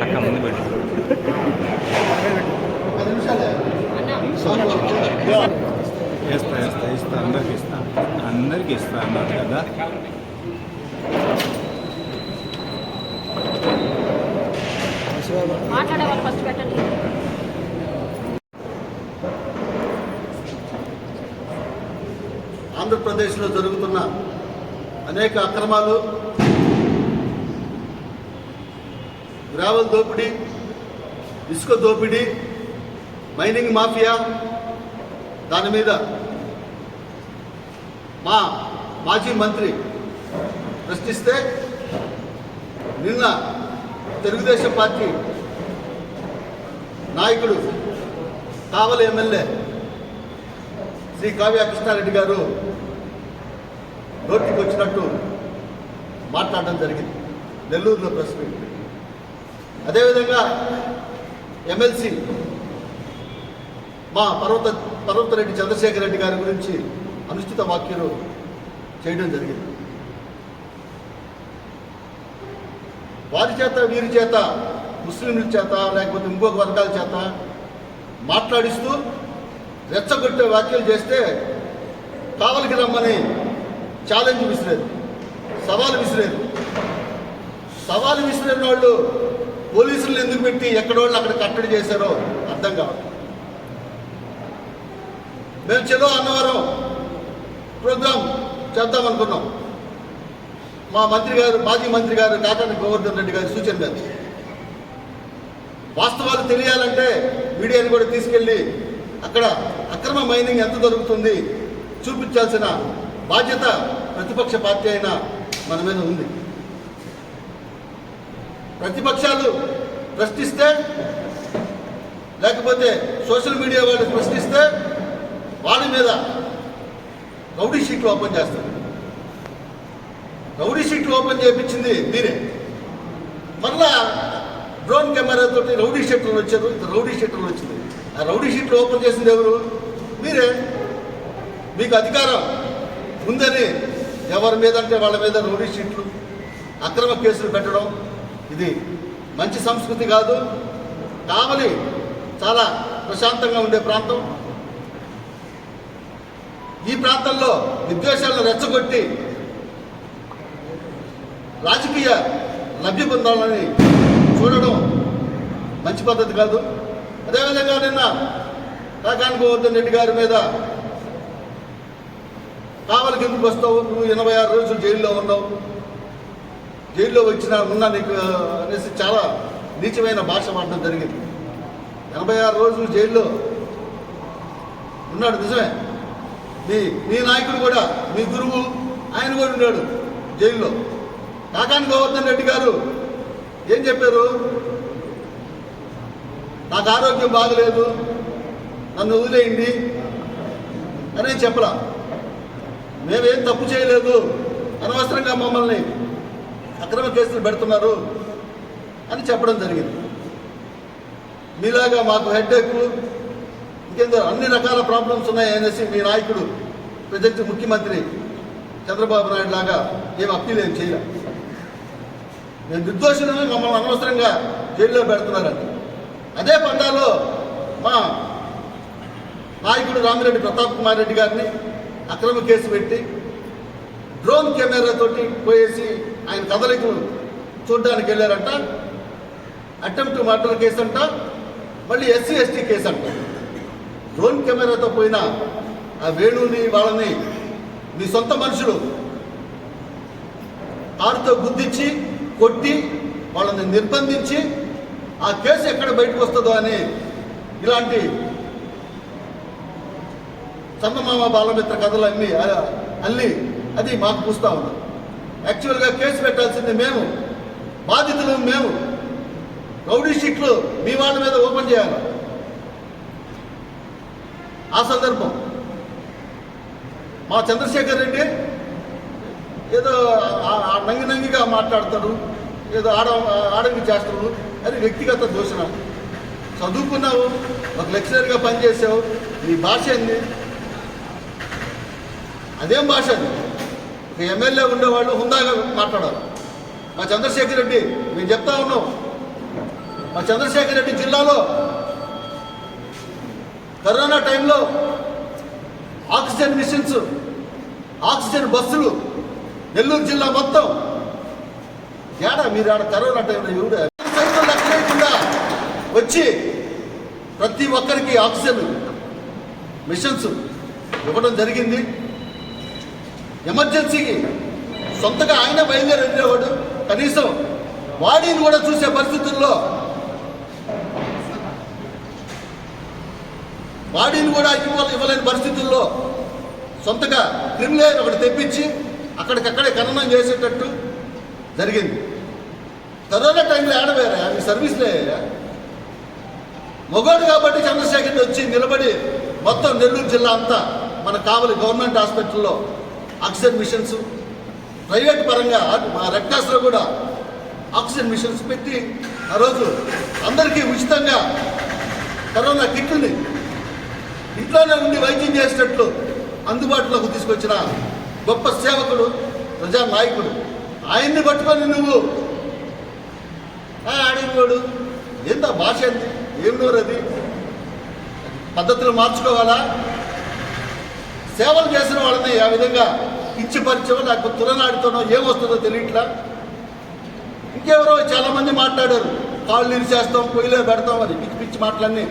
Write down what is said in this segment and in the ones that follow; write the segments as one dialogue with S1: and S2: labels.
S1: టక్క ముందు పెట్టు. ఇస్తా ఇస్తా ఇస్తా
S2: అందరికి ఇస్తా అందరికి ఇస్తా అన్నారు కదా
S3: ఆంధ్రప్రదేశ్లో జరుగుతున్న అనేక అక్రమాలు గ్రావల్ దోపిడీ ఇసుక దోపిడీ మైనింగ్ మాఫియా దాని మీద మా మాజీ మంత్రి ప్రశ్నిస్తే నిన్న తెలుగుదేశం పార్టీ నాయకుడు కావలి ఎమ్మెల్యే శ్రీ కావ్య కృష్ణారెడ్డి గారు నోటికి వచ్చినట్టు మాట్లాడడం జరిగింది. నెల్లూరులో ప్రెస్ మీట్. అదేవిధంగా ఎమ్మెల్సీ మా పర్వత పర్వతరెడ్డి చంద్రశేఖర్ రెడ్డి గారి గురించి అనుచిత వ్యాఖ్యలు చేయడం జరిగింది. వారి చేత వీరి చేత ముస్లింల చేత లేకపోతే ఇంకొక వర్గాల చేత మాట్లాడిస్తూ రెచ్చగొట్టే వ్యాఖ్యలు చేస్తే కావలికి రమ్మని ఛాలెంజ్ విసిరేది సవాలు విసిరేది. సవాలు విసిరిన వాళ్ళు పోలీసులు ఎందుకు పెట్టి ఎక్కడోళ్ళు అక్కడ కట్టడి చేశారో అర్థం కావాలి మేము చెలో అన్నవరం ప్రోగ్రాం చేద్దాం అనుకున్నాం. మా మంత్రి గారు మాజీ మంత్రి గారు కాకాని గోవర్ధన్ రెడ్డి గారి సూచన మీద. వాస్తవాలు తెలియాలంటే మీడియాని కూడా తీసుకెళ్ళి అక్కడ అక్రమ మైనింగ్ ఎంత దొరుకుతుంది చూపించాల్సిన బాధ్యత ప్రతిపక్ష పార్టీ అయినా మన మీద ఉంది. ప్రతిపక్షాలు ప్రశ్నిస్తే లేకపోతే సోషల్ మీడియా వాళ్ళు ప్రశ్నిస్తే వాళ్ళ మీద రౌడీ షీట్లు ఓపెన్ చేస్తారు. రౌడీ షీట్లు ఓపెన్ చేయించింది మీరే మళ్ళా డ్రోన్ కెమెరాతో రౌడీ షీట్లు వచ్చారు. ఇది రౌడీ షీట్లు వచ్చింది. ఆ రౌడీ షీట్లు ఓపెన్ చేసింది ఎవరు? మీరే. మీకు అధికారం ఉందని ఎవరి మీద అంటే వాళ్ళ మీద రౌడీ షీట్లు అక్రమ కేసులు పెట్టడం ఇది మంచి సంస్కృతి కాదు. కావలి చాలా ప్రశాంతంగా ఉండే ప్రాంతం. ఈ ప్రాంతంలో విద్వేషాలను రెచ్చగొట్టి రాజకీయ లబ్ధి పొందాలని చూడడం మంచి పద్ధతి కాదు. అదేవిధంగా నిన్న కాకాని గోవర్ధన్ రెడ్డి గారి మీద కావలికి ఎందుకు వస్తావు? నువ్వు ఎనభై ఆరు రోజులు జైల్లో ఉన్నావు. జైల్లో వచ్చిన ఉన్నా నీకు అనేసి చాలా నీచమైన భాష మాట్లాడడం జరిగింది. ఎనభై ఆరు రోజులు జైల్లో ఉన్నాడు నిజమే. మీ మీ నాయకుడు కూడా మీ గురువు ఆయన కూడా ఉన్నాడు జైల్లో. కాకాని గోవర్ధన్ రెడ్డి గారు ఏం చెప్పారు? నాకు ఆరోగ్యం బాగలేదు నన్ను వదిలేయండి అని చెప్పలా. మేమేం తప్పు చేయలేదు అనవసరంగా మమ్మల్ని అక్రమ కేసులు పెడుతున్నారు అని చెప్పడం జరిగింది. మీలాగా మాకు హెడ్ఏక్ ఇంకేందో అన్ని రకాల ప్రాబ్లమ్స్ ఉన్నాయి అనేసి మీ నాయకుడు ప్రజెంట్ ముఖ్యమంత్రి చంద్రబాబు నాయుడు లాగా ఏం అప్పీల్ ఏం చేయాలి. మేము నిర్దోషులను మమ్మల్ని అనవసరంగా జైల్లో పెడుతున్నారని అదే పండాలో మా నాయకుడు రామిరెడ్డి ప్రతాప్ కుమార్ రెడ్డి గారిని అక్రమ కేసు పెట్టి డ్రోన్ కెమెరాతోటి పోయేసి ఆయన కదలికలు చూడడానికి వెళ్ళారంట. అటెంప్ట్ మర్డర్ కేసు అంట. మళ్ళీ ఎస్సీ ఎస్టీ కేసు అంట. డ్రోన్ కెమెరాతో పోయిన ఆ వేణుని వాళ్ళని మీ సొంత మనుషులు కారుతో గుద్దించి కొట్టి వాళ్ళని నిర్బంధించి ఆ కేసు ఎక్కడ బయటకు వస్తుందో అని ఇలాంటి చందమామ బాలమిత్ర కథలు అన్ని అల్లి అది మాకు పూస్తూ ఉన్నాం యాక్చువల్గా కేసు పెట్టాల్సింది మేము. బాధితులు మేము. రౌడీ షీట్లు మీ వాళ్ళ మీద ఓపెన్ చేయాలి. ఆ సందర్భం. మా చంద్రశేఖర్ రెడ్డి ఏదో ఆ- నంగి నంగిగా మాట్లాడతాడు ఏదో ఆడ ఆడంగి చేస్తాడు అది వ్యక్తిగత దూషణ. చదువుకున్నావు ఒక లెక్చరర్గా పనిచేసావు నీ భాష ఏంది? అదేం భాష అది? ఎమ్మెల్యే ఉండేవాళ్ళు హుందాగా మాట్లాడారు. మా చంద్రశేఖర్ రెడ్డి మేము చెప్తా ఉన్నాం. మా చంద్రశేఖర్ రెడ్డి జిల్లాలో కరోనా టైంలో ఆక్సిజన్ మిషన్స్ ఆక్సిజన్ బస్సులు నెల్లూరు జిల్లా మొత్తం. ఏడా మీరు ఆడ కరోనా టైంలో ఎవడు సైతం వచ్చి ప్రతి ఒక్కరికి ఆక్సిజన్ మిషన్స్ ఇవ్వడం జరిగింది. ఎమర్జెన్సీకి సొంతగా ఆయన బయలుదేరి వెళ్ళేవాడు కనీసం వాడిని కూడా చూసే పరిస్థితుల్లో వాడిని కూడా ఇవ్వాలి ఇవ్వలేని పరిస్థితుల్లో సొంతగా క్రిమిలేయర్ ఒకటి తెప్పించి అక్కడికక్కడే ఖననం చేసేటట్టు జరిగింది. కరోనా టైంలో ఆడబోయారా మీ సర్వీస్లే మగోడు కాబట్టి చంద్రశేఖర్ వచ్చి నిలబడి మొత్తం నెల్లూరు జిల్లా అంతా మన కావలి గవర్నమెంట్ హాస్పిటల్లో ఆక్సిజన్ మిషన్స్. ప్రైవేట్ పరంగా మా రెక్టాస్లో కూడా ఆక్సిజన్ మిషన్స్ పెట్టి ఆ రోజు అందరికీ ఉచితంగా కరోనా కిట్లని ఇంట్లోనే ఉండి వైద్యం చేసేటట్లు అందుబాటులోకి తీసుకొచ్చిన గొప్ప సేవకుడు ప్రజా నాయకుడు ఆయన్ని పట్టుకొని నువ్వు "ఆ, ఆడినోడు ఎంత భాష ఏంది? ఏం నోరు అది? పద్ధతులు మార్చుకోవాలా? సేవలు చేసిన వాళ్ళని ఆ విధంగా కించపరిచో నాకు తులనాడితోనో ఏమొస్తుందో తెలియట్లా? ఇంకెవరో చాలామంది మాట్లాడారు. కాళ్ళు ఇరిచేస్తాం పొయ్యిలో పెడతాం అది పిచ్చి పిచ్చి మాటలన్నీ.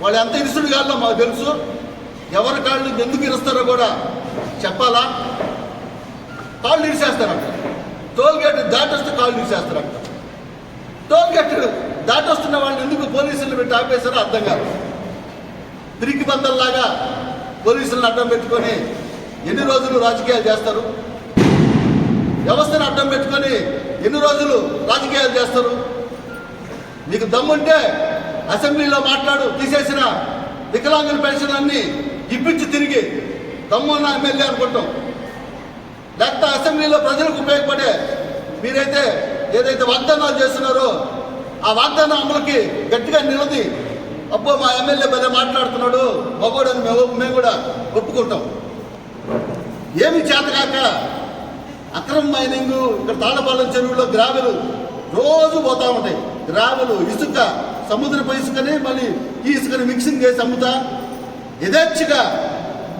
S3: వాళ్ళు ఎంత ఇరుసుడు కాదో మాకు తెలుసు. ఎవరి కాళ్ళు ఎందుకు ఇరుస్తారో కూడా చెప్పాలా? కాళ్ళు ఇరిచేస్తారంట టోల్ గేట్ దాటొస్తే కాళ్ళు ఇరిచేస్తారంట టోల్ గేట్ దాటొస్తున్న వాళ్ళని ఎందుకు పోలీసులు పెట్టి ఆపేశారో అర్థం కాదు. పిరికి బందల్లాగా పోలీసులను అడ్డం పెట్టుకొని ఎన్ని రోజులు రాజకీయాలు చేస్తారు? వ్యవస్థను అడ్డం పెట్టుకొని ఎన్ని రోజులు రాజకీయాలు చేస్తారు? నీకు దమ్ముంటే అసెంబ్లీలో మాట్లాడు తీసేసిన వికలాంగుల పెన్షన్ అన్ని ఇప్పించి తిరిగి దమ్మున్న ఎమ్మెల్యే అనుకుంటాం. లేకపోతే అసెంబ్లీలో ప్రజలకు ఉపయోగపడే మీరైతే ఏదైతే వాగ్దానాలు చేస్తున్నారో ఆ వాగ్దానం అమలుకి గట్టిగా నిలది. అబ్బో మా ఎమ్మెల్యే భలే మాట్లాడుతున్నాడు. మగోడని మేము మేము కూడా ఒప్పుకుంటాం. ఏమి చేతకాక అక్రమ మైనింగ్ ఇక్కడ తాళపాలెం చెరువులో గ్రావెలు రోజు పోతా ఉంటాయి. గ్రావెలు ఇసుక సముద్రపు ఇసుకని మళ్ళీ ఈ ఇసుకని మిక్సింగ్ చేసి అమ్ముతా. యథేచ్ఛగా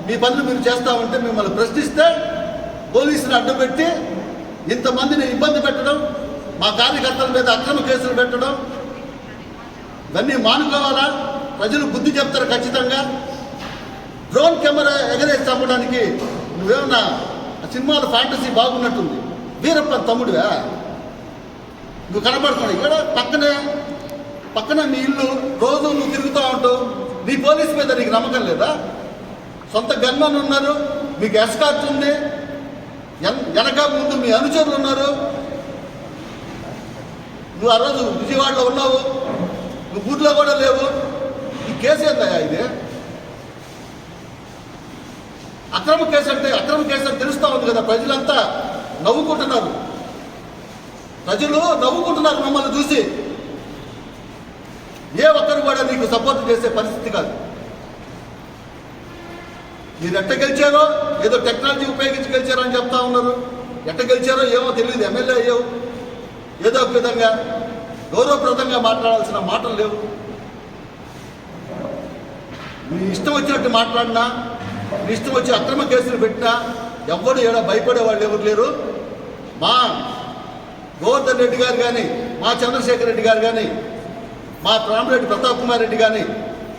S3: మీ పనులు మీరు చేస్తా ఉంటే మిమ్మల్ని ప్రశ్నిస్తే పోలీసులు అడ్డుపెట్టి ఇంతమందిని ఇబ్బంది పెట్టడం మా కార్యకర్తల మీద అక్రమ కేసులు పెట్టడం ఇవన్నీ మానుకోవాలా? ప్రజలు బుద్ధి చెప్తారు ఖచ్చితంగా. డ్రోన్ కెమెరా ఎగరేసి చంపడానికి నువ్వేమన్నా సినిమాలో ఫ్యాంటసీ బాగున్నట్టుంది. వీరప్ప తమ్ముడివా? నువ్వు కనపడుతున్నావు ఇక్కడ పక్కనే పక్కన నీ ఇల్లు. రోజు నువ్వు తిరుగుతూ ఉంటావు నీ పోలీస్ మీద నీకు నమ్మకం లేదా? సొంత గన్మన్ ఉన్నారు మీకు ఎస్కార్ట్ ఉంది. ఎన్- వెనక ముందు మీ అనుచరులు ఉన్నారు. నువ్వు ఆ రోజు విజయవాడలో ఉన్నావు. ఊర్లో కూడా లేవు. ఈ కేసు ఏందయ్యా ఇది? అక్రమ కేసు అంటే అక్రమ కేసు అని తెలుస్తూ ఉంది కదా ప్రజలంతా నవ్వుకుంటున్నారు. ప్రజలు నవ్వుకుంటున్నారు మమ్మల్ని చూసి. ఏ ఒక్కరు కూడా నీకు సపోర్ట్ చేసే పరిస్థితి కాదు. మీరు ఎట్ట గెలిచారో ఏదో టెక్నాలజీ ఉపయోగించి గెలిచారో అని చెప్తా ఉన్నారు. ఎట్ట గెలిచారో ఏమో తెలియదు ఎమ్మెల్యే అయ్యావు. ఏదో ఒక విధంగా గౌరవప్రదంగా మాట్లాడాల్సిన మాటలు లేవు. నీ ఇష్టం వచ్చినట్టు మాట్లాడినా నీ ఇష్టం వచ్చి అక్రమ కేసులు పెట్టినా ఎవరు ఏడా భయపడే వాళ్ళు ఎవరు లేరు. మా గోవర్ధన్ రెడ్డి గారు కానీ మా చంద్రశేఖర్ రెడ్డి గారు కానీ మా రామరెడ్డి ప్రతాప్ కుమార్ రెడ్డి కానీ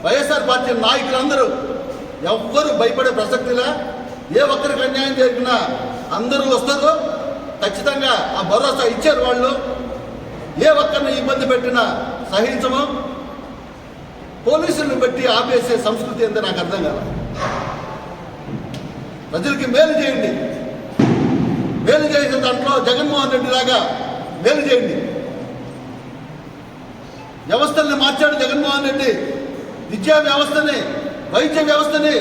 S3: వైఎస్ఆర్ పార్టీ నాయకులందరూ ఎవ్వరు భయపడే ప్రసక్తిలా ఏ ఒక్కరికి అన్యాయం జరిగినా అందరూ వస్తారు. ఖచ్చితంగా ఆ భరోసా ఇచ్చారు వాళ్ళు. ఏ ఒక్కరిని ఇబ్బంది పెట్టినా సహించము. పోలీసులను పెట్టి ఆపేసే సంస్కృతి ఏందో నాకు అర్థం కాదు. ప్రజలకి మేలు చేయండి. మేలు చేసే దాంట్లో జగన్మోహన్ రెడ్డి లాగా మేలు చేయండి. వ్యవస్థల్ని మార్చాడు జగన్మోహన్ రెడ్డి. విద్యా వ్యవస్థని వైద్య వ్యవస్థని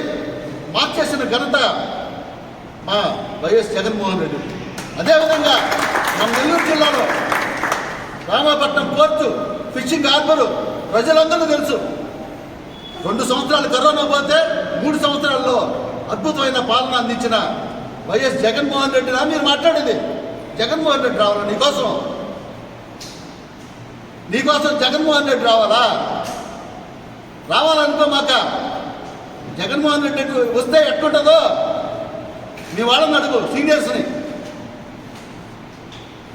S3: మార్చేసిన ఘనత మా వైఎస్ జగన్మోహన్ రెడ్డి. అదేవిధంగా మన నెల్లూరు జిల్లాలో రామాపట్నం పోర్టు ఫిషింగ్ హార్బరు ప్రజలందరూ తెలుసు. రెండు సంవత్సరాలు కరోనా పోతే మూడు సంవత్సరాల్లో అద్భుతమైన పాలన అందించిన వైఎస్ జగన్మోహన్ రెడ్డినా మీరు మాట్లాడేది. జగన్మోహన్ రెడ్డి రావాలా నీకోసం నీకోసం జగన్మోహన్ రెడ్డి రావాలా? రావాలనుకో మాక. జగన్మోహన్ రెడ్డి వస్తే ఎట్లుంటుందో? నీ వాళ్ళని అడుగు సీనియర్స్ని.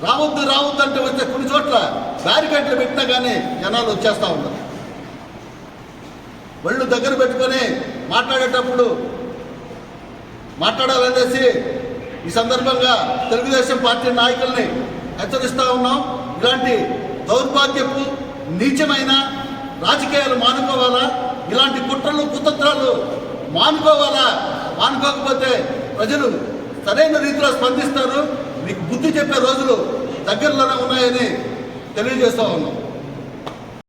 S3: రావద్దు రావద్దు అంటే వస్తే కొన్ని చోట్ల బ్యారికేడ్లు పెట్టినా కానీ జనాలు వచ్చేస్తూ ఉన్నారు. ఒళ్ళు దగ్గర పెట్టుకొని మాట్లాడేటప్పుడు మాట్లాడాలనేసి ఈ సందర్భంగా తెలుగుదేశం పార్టీ నాయకుల్ని హెచ్చరిస్తూ ఉన్నాం. ఇలాంటి దౌర్భాగ్యపు నీచమైన రాజకీయాలు మానుకోవాలా? ఇలాంటి కుట్రలు కుతంత్రాలు మానుకోవాలా? మానుకోకపోతే ప్రజలు సరైన రీతిలో స్పందిస్తారు. మీకు బుద్ధి చెప్పే రోజులు దగ్గరలోనే ఉన్నాయని తెలియజేస్తూ ఉన్నాం.